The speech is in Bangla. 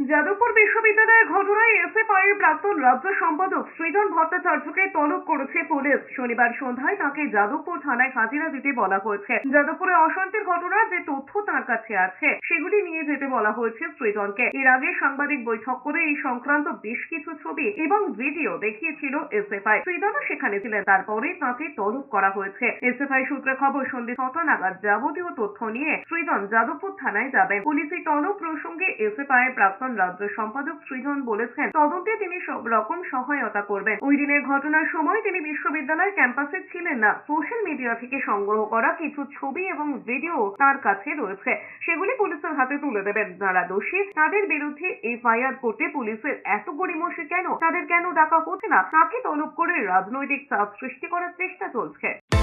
যাদবপুর বিশ্ববিদ্যালয়ের ঘটনায় এসএফআই এর প্রাক্তন রাজ্য সম্পাদক সৃজন ভট্টাচার্যকে তলব করেছে পুলিশ। শনিবার সন্ধ্যায় তাকে যাদবপুর থানায় হাজিরা দিতে বলা হয়েছে। যাদবপুরে অশান্তির ঘটনার যে তথ্য তার কাছে আছে, সেগুলি নিয়ে যেতে বলা হয়েছে সৃজনকে। এর আগে সাংবাদিক বৈঠক করে এই সংক্রান্ত বেশ কিছু ছবি এবং ভিডিও দেখিয়েছিল এসএফআই। সৃজনও সেখানে ছিলেন, তারপরে তাকে তলব করা হয়েছে। এসএফআই সূত্রে খবর, সন্ধ্যে ছটা নাগাদ যাবতীয় তথ্য নিয়ে সৃজন যাদবপুর থানায় যাবেন। পুলিশি তলব প্রসঙ্গে এসএফআই এর প্রাক্তন রাজ্য সম্পাদক সৃজন বলেছেন, তদন্তে তিনি সব রকম সহায়তা করবেন। ওই দিনের ঘটনার সময় তিনি বিশ্ববিদ্যালয় ক্যাম্পাসে ছিলেন না। সোশ্যাল মিডিয়া থেকে সংগ্রহ করা কিছু ছবি এবং ভিডিও তার কাছে রয়েছে। সেগুলি পুলিশের হাতে তুলে দেবেন। যারা দোষী, তাদের বিরুদ্ধে এফআইআর করতে পুলিশের এত গড়িমসি কেন? তাদের কেন ডাকা হচ্ছে না? তাকে তলব করে রাজনৈতিক চাপ সৃষ্টি করার চেষ্টা চলছে।